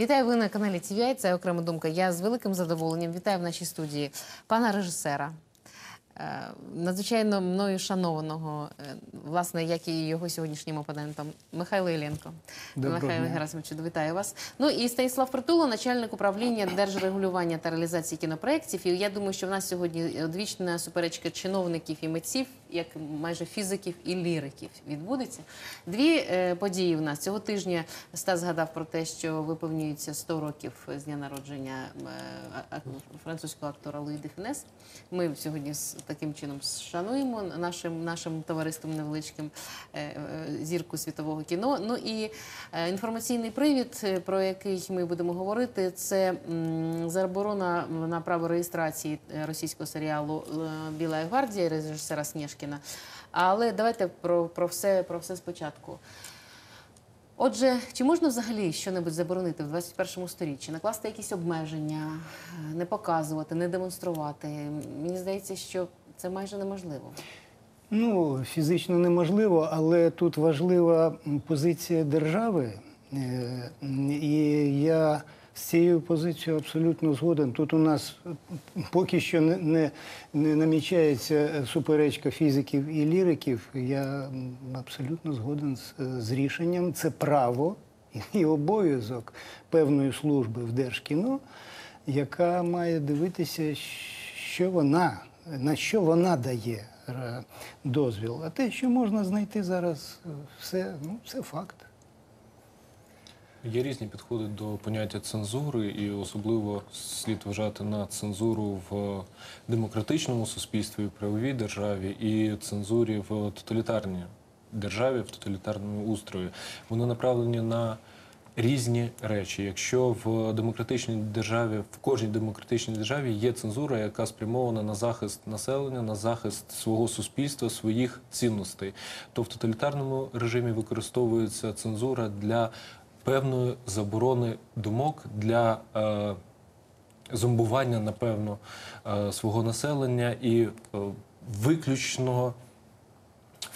Вітаю ви на каналі TVI, Це окрема думка. Я з великим задоволенням вітаю в нашій студії пана режисера. Е, Надзвичайно мною шанованого, е, власне, як і його сьогоднішнім опонентом, Михайло. Доброго Михайло. Герасимовичу, вітаю вас. Ну і Станіслав Притула, начальник управління держрегулювання та реалізації кінопроєктів. І я думаю, що в нас сьогодні одвічна суперечка чиновників і митців, як майже фізиків і ліриків, відбудеться. Дві е, події в нас цього тижня. Стас згадав про те, що виповнюється 100 років з дня народження е, французького актора Луї де Фінес. Ми сьогодні з таким чином шануємо нашим нашим товариством невеличким е, е, зірку світового кіно. Ну і е, інформаційний привід, про який ми будемо говорити, це заборона на право реєстрації російського серіалу Біла гвардія режисера Снєшкіна. Але давайте про, про все про все спочатку. Отже, чи можна взагалі щонебудь заборонити в 21 сторіччі, накласти якісь обмеження, не показувати, не демонструвати? Мені здається, що це майже неможливо. Ну, фізично неможливо, але тут важлива позиція держави. Е, І я з цією позицією абсолютно згоден. Тут у нас е, поки що не, не, не намічається е, суперечка фізиків і ліриків. Я абсолютно згоден з, з рішенням. Це право і обов'язок певної служби в Держкіно, яка має дивитися, що вона, на що вона дає е, дозвіл. А те, що можна знайти зараз, е, все, ну, це факт. Є різні підходи до поняття цензури, і особливо слід вважати на цензуру в демократичному суспільстві, в правовій державі і цензурі в тоталітарній державі, в тоталітарному устрої. Вони направлені на різні речі. Якщо в демократичній державі, в кожній демократичній державі є цензура, яка спрямована на захист населення, на захист свого суспільства, своїх цінностей, то в тоталітарному режимі використовується цензура для певної заборони думок для е, зомбування, напевно, е, свого населення і е, виключного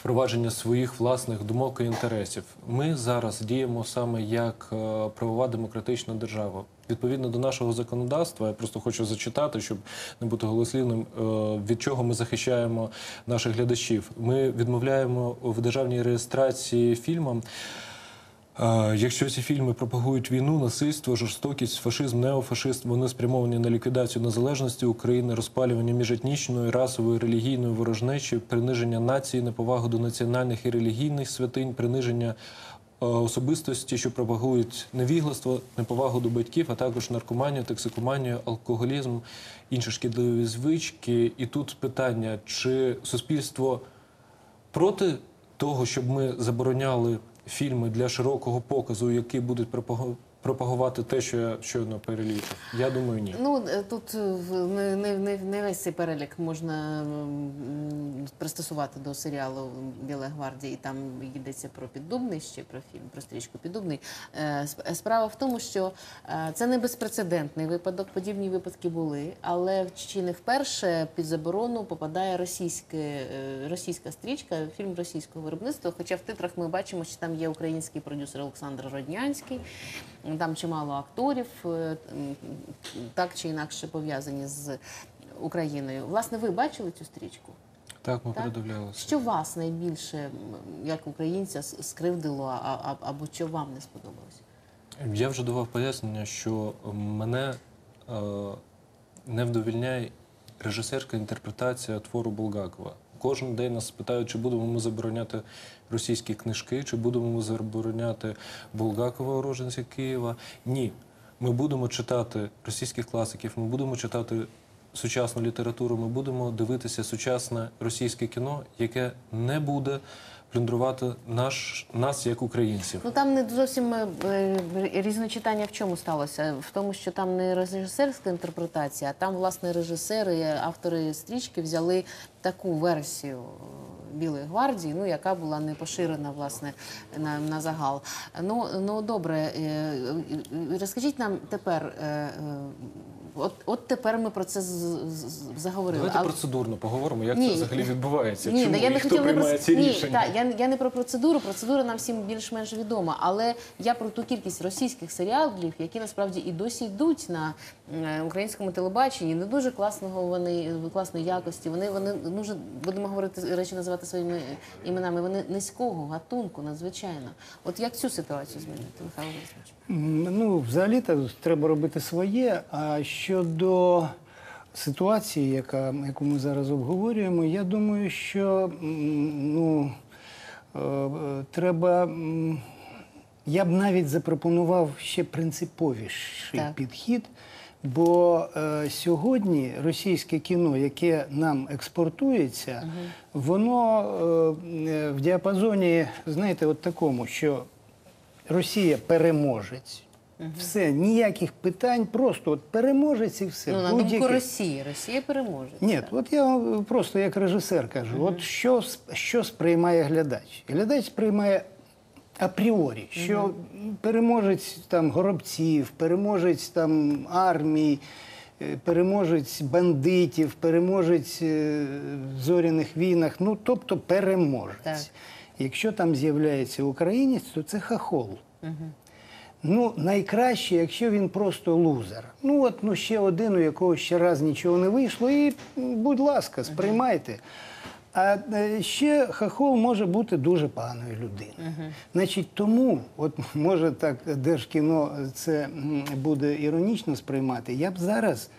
впровадження своїх власних думок і інтересів. Ми зараз діємо саме як е, правова демократична держава. Відповідно до нашого законодавства, я просто хочу зачитати, щоб не бути голослівним, е, від чого ми захищаємо наших глядачів. Ми відмовляємо в державній реєстрації фільмам. Якщо ці фільми пропагують війну, насильство, жорстокість, фашизм, неофашизм, вони спрямовані на ліквідацію незалежності України, розпалювання міжетнічної, расової, релігійної ворожнечі, приниження нації, неповагу до національних і релігійних святинь, приниження особистості, що пропагують невігластво, неповагу до батьків, а також наркоманію, токсикоманію, алкоголізм, інші шкідливі звички. І тут питання, чи суспільство проти того, щоб ми забороняли фільми для широкого показу, які будуть пропаго- пропагувати те, що я щойно перелічив? Я думаю, ні. Ну е, тут е, не, не, не, не весь цей перелік можна пристосувати до серіалу Біла гвардія, і там йдеться про піддубний ще про фільм, про стрічку піддубний. Е, сп- Справа в тому, що це не безпрецедентний випадок. Подібні випадки були, але чи не вперше під заборону попадає російське, російська стрічка, фільм російського виробництва. Хоча в титрах ми бачимо, що там є український продюсер Олександр Роднянський. Там чимало акторів, е, так чи інакше пов'язані з Україною. Власне, ви бачили цю стрічку? Так, ми Так? передивлялися. Що вас найбільше, як українця, скривдило, або що вам не сподобалося? Я вже давав пояснення, що мене е, не вдовільняє режисерська інтерпретація твору Булгакова. Кожен день нас питають, чи будемо ми забороняти російські книжки, чи будемо ми забороняти Булгакова уроженця Києва. Ні. Ми будемо читати російських класиків, ми будемо читати сучасну літературу, ми будемо дивитися сучасне російське кіно, яке не буде плюндрувати наш, нас як українців. Ну там не зовсім е, е, різночитання в чому сталося? В тому, що там не режисерська інтерпретація, а там, власне, режисери, автори стрічки взяли таку версію е, Білої гвардії, ну яка була не поширена власне на, на загал. Ну, ну добре, розкажіть нам тепер. От, от тепер ми про це з- з- заговорили. Давайте Але- процедурно поговоримо, як Ні. це взагалі відбувається. Ні, Чому ну, я не хотіла не приймає про ці ні, рішення? та, я, я не про процедуру. Процедура нам всім більш-менш відома. Але я про ту кількість російських серіалів, які насправді і досі йдуть на е, українському телебаченні. Не дуже класного вони класної якості. Вони вони дуже будемо говорити речі, називати своїми іменами. Вони низького гатунку, надзвичайно. От як цю ситуацію змінити, Михайло Борисович? Ну, взагалі то треба робити своє. А щодо ситуації, яка, яку ми зараз обговорюємо, я думаю, що ну, е, треба. Я б навіть запропонував ще принциповіший Так. підхід. Бо е, сьогодні російське кіно, яке нам експортується, воно е, е, в діапазоні, знаєте, от такому, що Росія переможець. Все, ніяких питань, просто от переможець і все. Ну на думку Росії, Росія переможе. ні, от я просто як режисер кажу: от що, що сприймає глядач? Глядач сприймає апріорі, що переможець там горобців, переможець там армій, е, переможець бандитів, переможець е, в зоряних війнах, ну тобто переможець. Так. Якщо там з'являється українець, то це хахол. Ну, найкраще, якщо він просто лузер. Ну, от ну, ще один, у якого ще раз нічого не вийшло, і, будь ласка, сприймайте. А е, ще хахол може бути дуже поганою людиною. Значить, тому, от може так держкіно це буде іронічно сприймати, я б зараз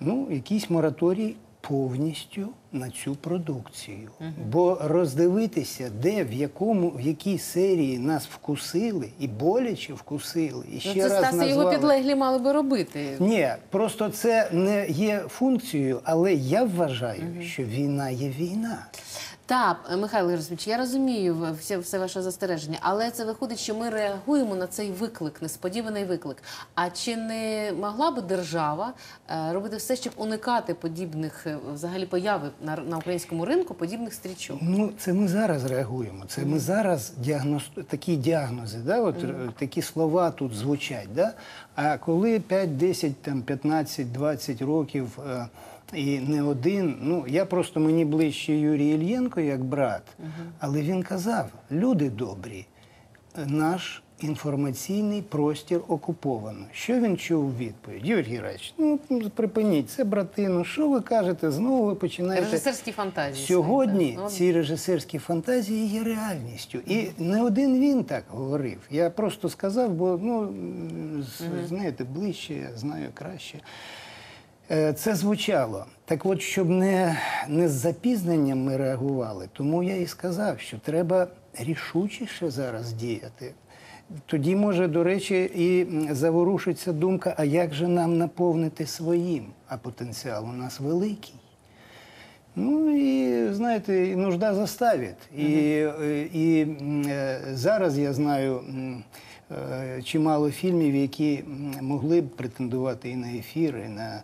ну, якийсь мораторій повністю на цю продукцію. Бо роздивитися, де, в якому, в якій серії нас вкусили і боляче вкусили, і Ну, ще це раз Стаси його підлеглі мали би робити. Ні, просто це не є функцією, але я вважаю, що війна є війна. Так, Михайло Ярославович, я розумію все, все ваше застереження, але це виходить, що ми реагуємо на цей виклик, несподіваний виклик. А чи не могла би держава е, робити все, щоб уникати подібних е, взагалі появи на, на українському ринку, подібних стрічок? Ну, це ми зараз реагуємо. Це ми зараз діагноз... такі діагнози, да? От, е, такі слова тут звучать. Да? А коли 5, 10, там, 15, 20 років е, і не один, ну я просто мені ближче Юрій Ільєнко як брат, але він казав: люди добрі, наш інформаційний простір оковано. Що він чув у відповідь? Юрій Герач, ну припиніть, це брати, ну що ви кажете? Знову ви починаєте. Режисерські фантазії. Сьогодні так? ці режисерські фантазії є реальністю. І не один він так говорив. Я просто сказав, бо ну, знаєте, ближче, я знаю краще. Е, Це звучало. Так от, щоб не, не з запізненням ми реагували, тому я і сказав, що треба рішучіше зараз діяти. Тоді, може, до речі, і заворушиться думка, а як же нам наповнити своїм? А потенціал у нас великий. Ну і знаєте, і нужда заставить. І, е, і м, е, зараз я знаю чимало фільмів, які могли б претендувати і на ефір, і на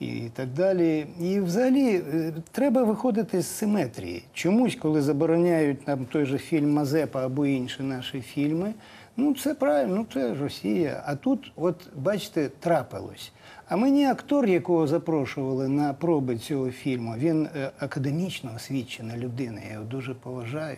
і так далі. І взагалі е, треба виходити з симетрії. Чомусь, коли забороняють нам той же фільм Мазепа або інші наші фільми, ну це правильно, ну це Росія. А тут, от бачите, трапилось. А мені актор, якого запрошували на проби цього фільму, він е, академічно освічена людина, я його дуже поважаю.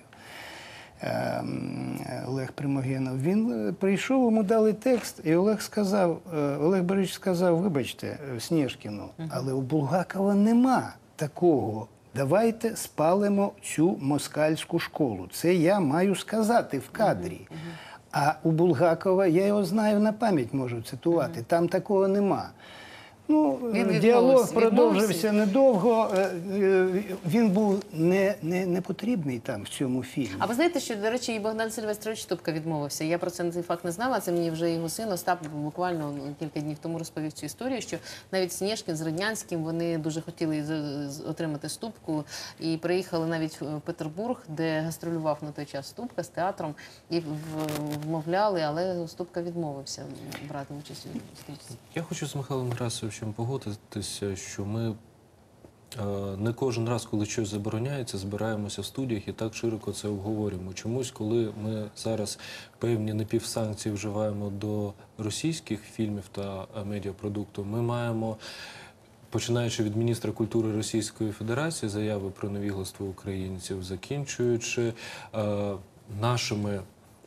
Ем, Олег Примогенов. Він е, прийшов, йому дали текст, і Олег сказав, е, Олег Борисович сказав, вибачте, е, Снєжкіну, але у Булгакова нема такого. Давайте спалимо цю москальську школу. Це я маю сказати в кадрі. А у Булгакова я його знаю на пам'ять, можу цитувати. Там такого нема. Ну, Він діалог продовжився недовго. Е, е, Він був не, не, не потрібний там в цьому фільмі. А ви знаєте, що, до речі, і Богдан Сильвестрович Тупка відмовився. Я про це цей факт не знала. Це мені вже його син Остап буквально ну, кілька днів тому розповів цю історію, що навіть Снєшкін з Раднянським вони дуже хотіли отримати ступку і приїхали навіть в Петербург, де гастролював на той час Ступка з театром, і вмовляли, але Ступка відмовився брати участь у стрічці. Я хочу з Михайлом Тарасовичем погодитися, що ми Е, Не кожен раз, коли щось забороняється, збираємося в студіях і так широко це обговорюємо. Чомусь, коли ми зараз певні напівсанкції вживаємо до російських фільмів та е, медіапродукту, ми маємо. Починаючи від міністра культури Російської Федерації, заяви про невігластво українців, закінчуючи е, нашими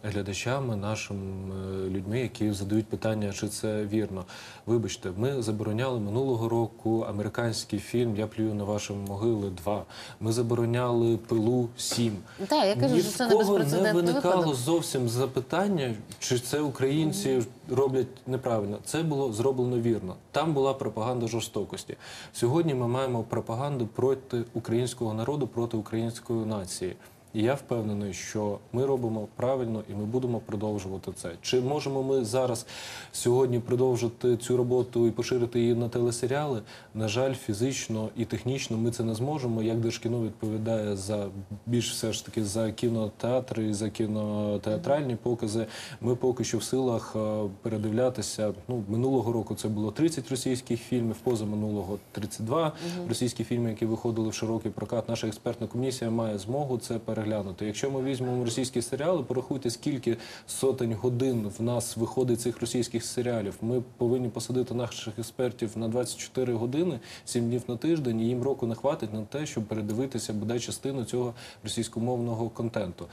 глядачами, нашими е, людьми, які задають питання, чи це вірно. Вибачте, ми забороняли минулого року американський фільм Я плюю на ваші могили 2. Ми забороняли пилу 7. Так, я кажу, Ні що в це не кого не виникало випадок. зовсім запитання, чи це українці роблять неправильно. Це було зроблено вірно. Там була пропаганда жорстокості. Сьогодні ми маємо пропаганду проти українського народу, проти української нації. І я впевнений, що ми робимо правильно і ми будемо продовжувати це. Чи можемо ми зараз сьогодні продовжити цю роботу і поширити її на телесеріали? На жаль, фізично і технічно ми це не зможемо. Як Держкіно відповідає за більш все ж таки за кінотеатри і за кінотеатральні покази. Ми поки що в силах е, передивлятися. Ну минулого року це було 30 російських фільмів, позаминулого 32 російські фільми, які виходили в широкий прокат. Наша експертна комісія має змогу це переглянути. Якщо ми візьмемо російські серіали, порахуйте, скільки сотень годин в нас виходить цих російських серіалів. Ми повинні посадити наших експертів на 24 години, 7 днів на тиждень, і їм року не хватить на те, щоб передивитися бодай частину цього російськомовного контенту.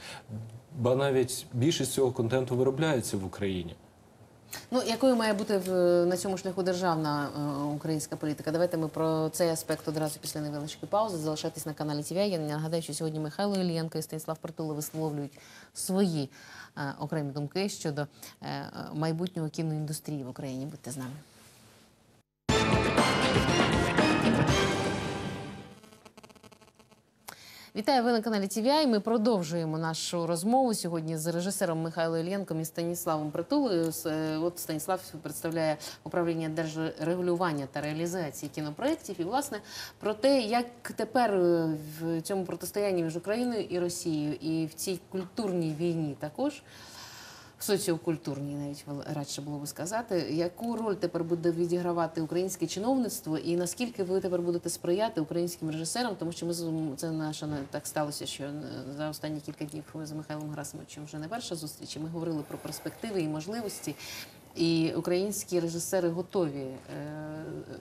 Ба навіть більшість цього контенту виробляється в Україні. Ну, якою має бути в, на цьому шляху державна е, українська політика? Давайте ми про цей аспект одразу після невеличкої паузи. Залишайтесь на каналі ТВ. Я нагадаю, що сьогодні Михайло Ілієнко і Станіслав Притула висловлюють свої е, окремі думки щодо е, майбутнього кіноіндустрії в Україні. Будьте з нами. Вітаю ви на каналі TVI. Ми продовжуємо нашу розмову сьогодні з режисером Михайлом Ільєнком і Станіславом Притулою. Е, От Станіслав представляє управління держрегулювання та реалізації кінопроєктів. І власне про те, як тепер е, в цьому протистоянні між Україною і Росією, і в цій культурній війні також. Соціокультурній навіть радше було би сказати, яку роль тепер буде відігравати українське чиновництво, і наскільки ви тепер будете сприяти українським режисерам, тому що ми з- це наша так сталося, що е, за останні кілька днів з Михайлом Грасимовичем вже не перша зустріч. Ми говорили про перспективи і можливості. І українські режисери готові е,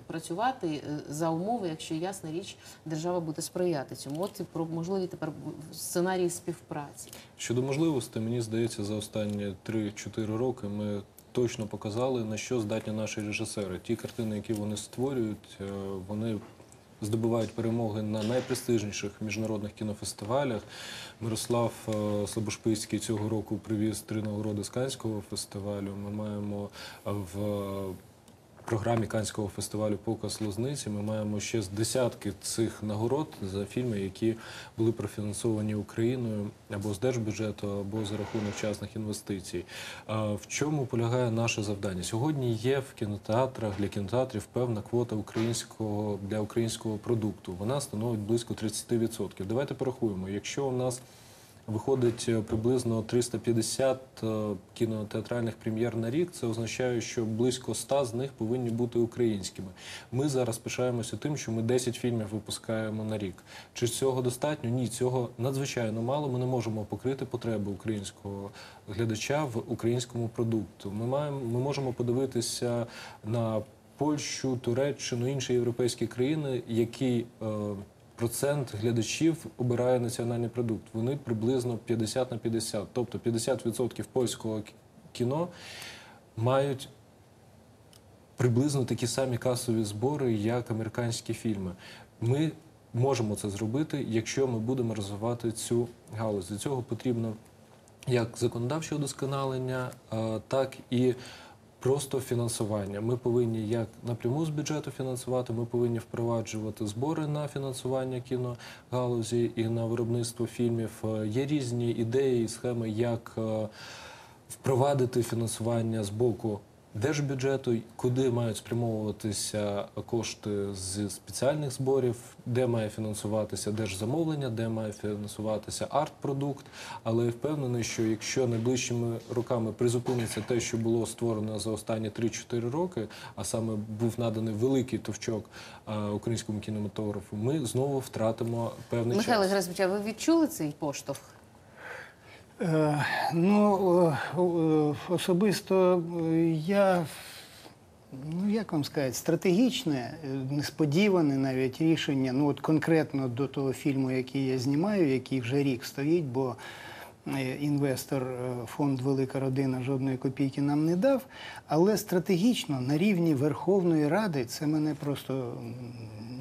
працювати е, за умови, якщо ясна річ, держава буде сприяти цьому. От і про можливі тепер сценарії співпраці. Щодо можливостей, мені здається, за останні 3-4 роки ми точно показали, на що здатні наші режисери. Ті картини, які вони створюють, е, вони здобувають перемоги на найпрестижніших міжнародних кінофестивалях. Мирослав Слобошпицький Слабошпицький цього року привіз три нагороди з Канського фестивалю. Ми маємо е, в програмі Канського фестивалю Показ Лозниці ми маємо ще з десятки цих нагород за фільми, які були профінансовані Україною або з держбюджету, або за рахунок частних інвестицій. В чому полягає наше завдання? Сьогодні є в кінотеатрах для кінотеатрів певна квота українського для українського продукту. Вона становить близько 30%. Давайте порахуємо. Якщо у нас Виходить е, приблизно 350 е, кінотеатральних прем'єр на рік. Це означає, що близько 100 з них повинні бути українськими. Ми зараз пишаємося тим, що ми 10 фільмів випускаємо на рік. Чи цього достатньо? Ні, цього надзвичайно мало. Ми не можемо покрити потреби українського глядача в українському продукту. Ми маємо, ми можемо подивитися на Польщу, Туреччину, інші європейські країни, які е, процент глядачів обирає національний продукт. Вони приблизно 50 на 50. Тобто 50% польського кіно мають приблизно такі самі касові збори, як американські фільми. Ми можемо це зробити, якщо ми будемо розвивати цю галузь. Для цього потрібно як законодавче удосконалення, так і просто фінансування. Ми повинні як напряму з бюджету фінансувати, ми повинні впроваджувати збори на фінансування кіногалузі і на виробництво фільмів. Е, Є різні ідеї і схеми, як е, впровадити фінансування з боку держбюджету, куди мають спрямовуватися кошти з спеціальних зборів, де має фінансуватися держзамовлення, де має фінансуватися арт-продукт. Але я впевнений, що якщо найближчими роками призупиниться те, що було створено за останні 3-4 роки, а саме був наданий великий товчок українському кінематографу, ми знову втратимо певний Михайло час. Герасимович, а ви відчули цей поштовх? Е, Ну, е, е, особисто я, ну як вам сказати, стратегічне, несподіване навіть рішення, ну от конкретно до того фільму, який я знімаю, який вже рік стоїть, бо інвестор фонд Велика родина жодної копійки нам не дав. Але стратегічно на рівні Верховної Ради це мене просто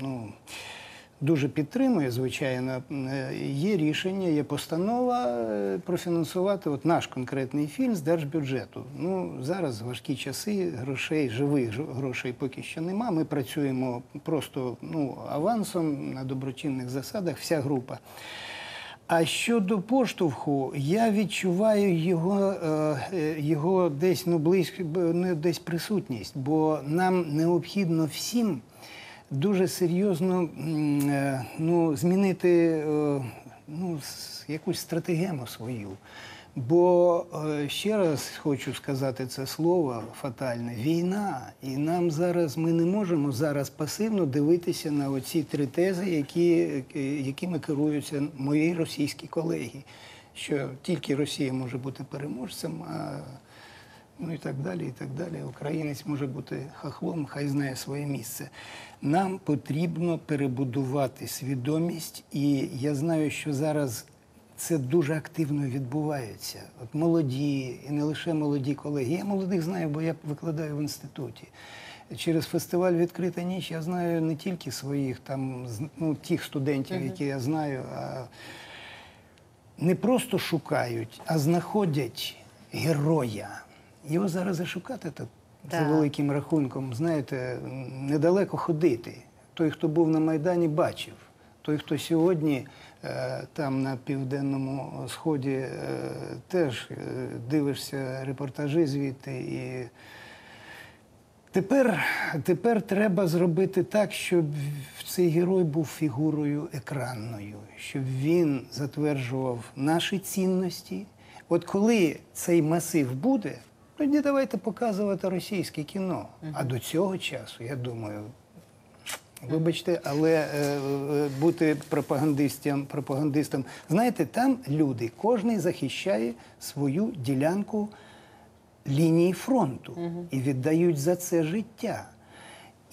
ну. Дуже підтримує, звичайно. Е, Є рішення, є постанова е, профінансувати от наш конкретний фільм з держбюджету. Ну зараз важкі часи, грошей, живих грошей поки що нема. Ми працюємо просто ну, авансом на доброчинних засадах, вся група. А щодо поштовху, я відчуваю його, е, його десь ну близько десь присутність, бо нам необхідно всім дуже серйозно е, ну, змінити е, ну, якусь стратегему свою. Бо е, ще раз хочу сказати це слово фатальне війна. І нам зараз ми не можемо зараз пасивно дивитися на оці три тези, які, якими керуються мої російські колеги. Що тільки Росія може бути переможцем, а ну і так далі, і так далі. Українець може бути хахлом, хай знає своє місце. Нам потрібно перебудувати свідомість, і я знаю, що зараз це дуже активно відбувається. От молоді, і не лише молоді колеги. Я молодих знаю, бо я викладаю в інституті. Через фестиваль Відкрита ніч я знаю не тільки своїх там ну, тих студентів, які я знаю, а не просто шукають, а знаходять героя. Його зараз зашукати тут за великим рахунком, знаєте, недалеко ходити. Той, хто був на Майдані, бачив. Той, хто сьогодні е, там на південному сході е, теж е, дивишся репортажі звідти і Тепер, тепер треба зробити так, щоб цей герой був фігурою екранною, щоб він затверджував наші цінності. От коли цей масив буде, тоді давайте показувати російське кіно. А до цього часу, я думаю, Вибачте, але е, е, бути пропагандистом, пропагандистом, знаєте, там люди, кожен захищає свою ділянку лінії фронту і віддають за це життя.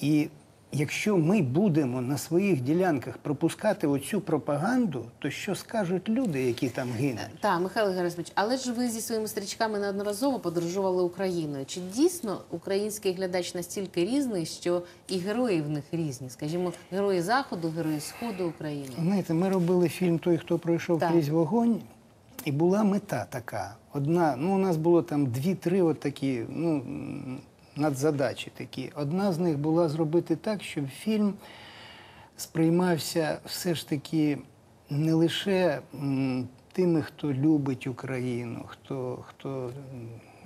І якщо ми будемо на своїх ділянках пропускати оцю пропаганду, то що скажуть люди, які там гинуть? Так, Михайло Герасимович, але ж ви зі своїми стрічками неодноразово подорожували Україною. Чи дійсно український глядач настільки різний, що і герої в них різні? Скажімо, герої Заходу, герої Сходу України? Знаєте, ми робили фільм Той, хто пройшов Так. крізь вогонь, і була мета така. Одна, ну у нас було там дві-три от такі, ну, надзадачі такі. Одна з них була зробити так, щоб фільм сприймався все ж таки не лише тими, хто любить Україну, хто, хто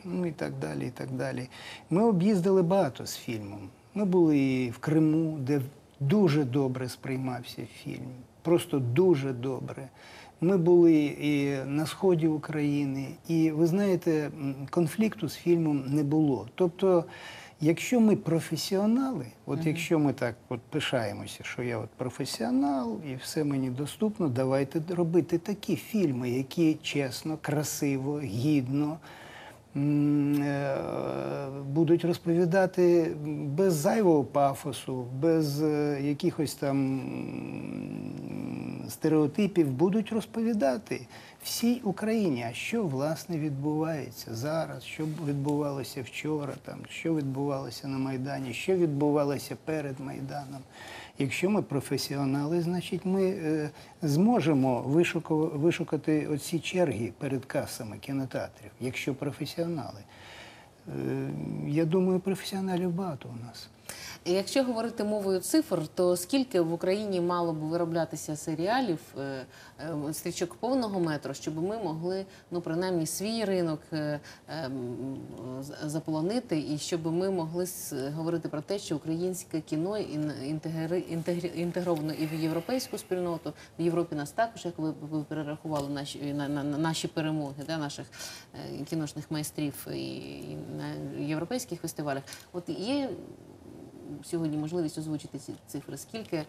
ну і так далі, і так далі. Ми об'їздили багато з фільмом. Ми були і в Криму, де дуже добре сприймався фільм. Просто дуже добре. Ми були і на сході України, і ви знаєте, конфлікту з фільмом не було. Тобто, якщо ми професіонали, от якщо ми так от пишаємося, що я от професіонал і все мені доступно, давайте робити такі фільми, які чесно, красиво, гідно. Е, Будуть розповідати без зайвого пафосу, без е, якихось там стереотипів, будуть розповідати всій Україні, а що власне відбувається зараз, що відбувалося вчора, там, що відбувалося на Майдані, що відбувалося перед Майданом. Якщо ми професіонали, значить ми е, зможемо вишукати оці черги перед касами кінотеатрів, якщо професіонали. Е, я думаю, професіоналів багато у нас. Якщо говорити мовою цифр, то скільки в Україні мало б вироблятися серіалів е, е, стрічок повного метру, щоб ми могли ну принаймні свій ринок е, е, м, з- заполонити, і щоб ми могли говорити про те, що українське кіно інтегровано і в європейську спільноту. В Європі нас також, як ви, перерахували наші на, на, на наші перемоги, да, наших кіношних майстрів і на європейських фестивалях. От є сьогодні можливість озвучити ці цифри. Скільки е,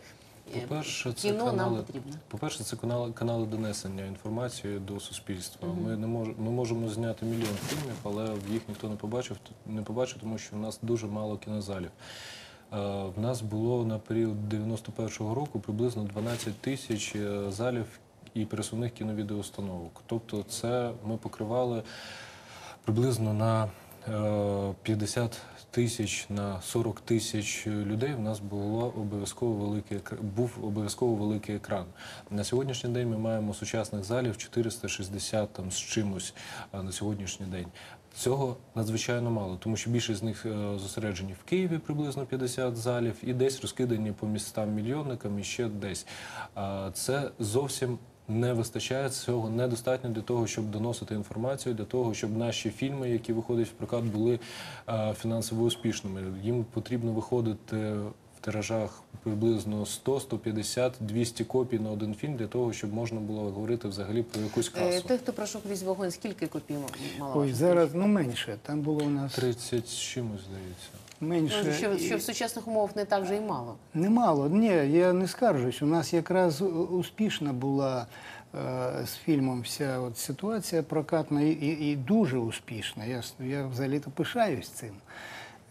По-перше, це кіно нам канали- потрібно? По-перше, це канали, канали донесення інформації до суспільства. Ми не мож, ми можемо зняти мільйон фільмів, але їх ніхто не побачив, не побачив, тому що в нас дуже мало кінозалів. Е, В нас було на період 91-го року приблизно 12 тисяч е, залів і пересувних кіновідеоустановок. Тобто, це ми покривали приблизно на 50 тисяч на 40 тисяч людей в нас було обов'язково великий був обов'язково великий екран. На сьогоднішній день ми маємо сучасних залів 460 там з чимось на сьогоднішній день. Цього надзвичайно мало, тому що більшість з них е, зосереджені в Києві, приблизно 50 залів, і десь розкидані по містам мільйонникам і ще десь. Це зовсім не вистачає цього недостатньо для того, щоб доносити інформацію, для того, щоб наші фільми, які виходять в прокат, були е, фінансово успішними. Їм потрібно виходити в тиражах приблизно 100, 150, 200 копій на один фільм для того, щоб можна було говорити взагалі про якусь Е, касу. Той, хто пройшов крізь вогонь, скільки копій мала? Ой, зараз ну менше. Там було у нас 30 з чимось здається. Менше. Ну, що, І- що в сучасних умовах не так вже й мало. Немало. Ні, я не скаржусь. У нас якраз успішна була е, з фільмом вся от ситуація прокатна і, і, і дуже успішна. Я, я взагалі-то пишаюсь цим.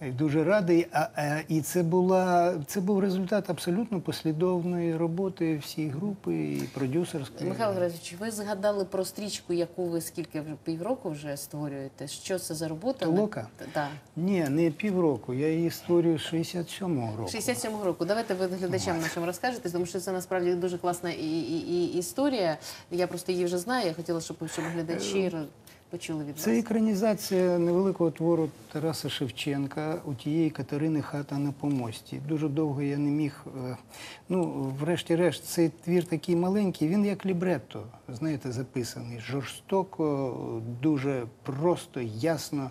І дуже радий. А, а, і це, була, це був результат абсолютно послідовної роботи всієї групи і продюсерської. Михайло Григорович, ви згадали про стрічку, яку ви скільки вже півроку вже створюєте. Що це за робота? Толока? Так. Ні, не півроку. Я її створюю з 67-го року. 67-го року. Давайте ви глядачам нашим розкажете, тому що це насправді дуже класна і, і, і історія. Я просто її вже знаю. Я хотіла, щоб, щоб глядачі роз- почули від Це екранізація невеликого твору Тараса Шевченка у тієї Катерини Хата на помості. Дуже довго я не міг. е, Ну, врешті-решт, цей твір такий маленький, він як лібретто, знаєте, записаний. Жорстоко, дуже просто, ясно.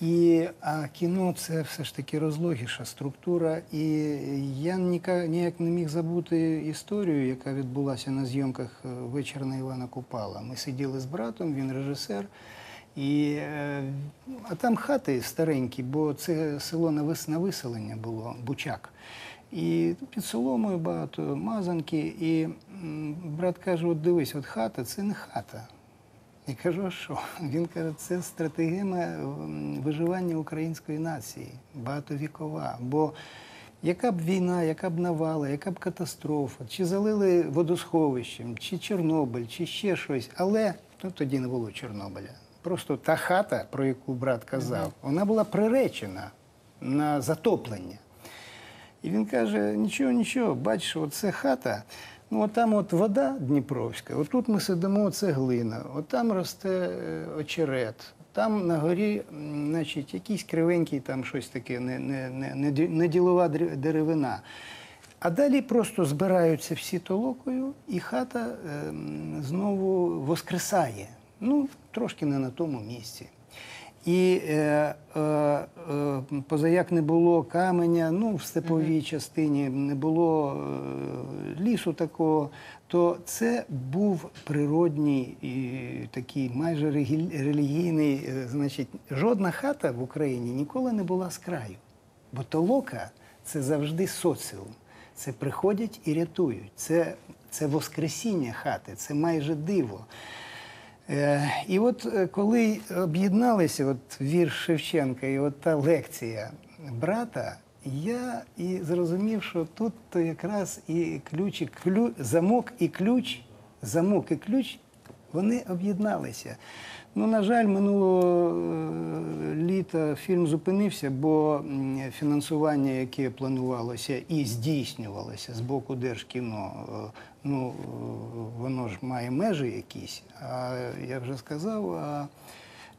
І, а кіно це все ж таки розлогіша структура. І я ніяк, не міг забути історію, яка відбулася на зйомках е, вечір на Івана Купала. Ми сиділи з братом, він режисер. І, е, а там хати старенькі, бо це село на виселення було, Бучак. І під соломою багато мазанки. І брат каже: от дивись, от хата це не хата. Я кажу, а що? Він каже, це стратегема виживання української нації, багатовікова. Бо яка б війна, яка б навала, яка б катастрофа, чи залили водосховищем, чи Чорнобиль, чи ще щось, але ну, тоді не було Чорнобиля. Просто та хата, про яку брат казав, вона була приречена на затоплення. І він каже: нічого, нічого, бачиш, оце хата. Ну, от там от вода Дніпровська, отут ми сидимо, це глина, от там росте е, очерет, там на горі, значить, якийсь кривенький там щось таке, не, не, не, не, ділова деревина. А далі просто збираються всі толокою, і хата е, знову воскресає. Ну, трошки не на тому місці. І е, е, е, позаяк не було каменя, ну в степовій частині не було е, лісу такого, то це був природній і такий майже релігійний. е, значить, жодна хата в Україні ніколи не була з краю. Бо толока це завжди соціум. Це приходять і рятують. Це, це воскресіння хати, це майже диво. Е, і от е, коли об'єдналися от вірш Шевченка і от та лекція брата, я і зрозумів, що тут то якраз і ключ, і клю, замок і ключ, замок і ключ, вони об'єдналися. Ну, на жаль, минулого е, літа фільм зупинився, бо фінансування, яке планувалося і здійснювалося з боку Держкіно, ну, е, воно ж має межі якісь. А я вже сказав, а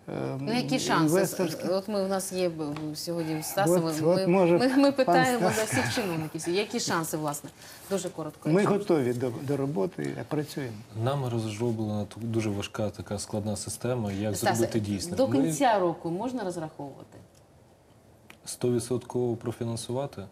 е, Ну, які шанси? От ми у нас є сьогодні з Стасом. От- ми, от може ми, ми питаємо Стас- за всіх чиновників. Які шанси, власне? Дуже коротко. Ми готові до, до роботи, працюємо. Нами розроблена ту- дуже важка така складна система, як Стасе, зробити дійсно. До Ми кінця року можна розраховувати? 100% профінансувати.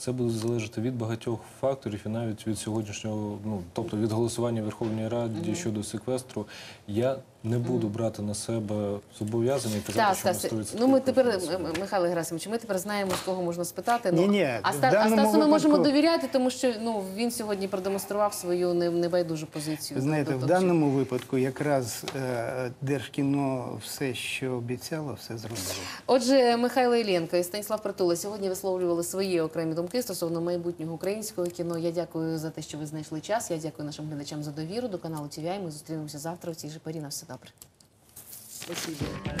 Це буде залежати від багатьох факторів і навіть від сьогоднішнього, ну тобто від голосування Верховної Ради щодо секвестру. Я не буду брати на себе зобов'язання і казати, що ми Стасе, 100% ну ми тепер. М- Михайло Герасимович, ми тепер знаємо, з кого можна спитати. Ну, Ні-ні, а, в Ста- а даному Стасу ми можемо довіряти, тому що ну, він сьогодні продемонстрував свою не- небайдужу позицію. Знаєте, Тобто, в даному випадку якраз е, Держкіно все, що обіцяло, все зробило. Отже, Михайло Іллєнко і Станіслав Притула сьогодні висловлювали свої окремі думки стосовно майбутнього українського кіно. Я дякую за те, що ви знайшли час. Я дякую нашим глядачам за довіру до каналу TVI. Ми зустрінемося завтра у цій же порі. На все добре.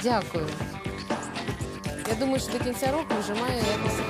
Дякую. Я думаю, що до кінця року вже має якось.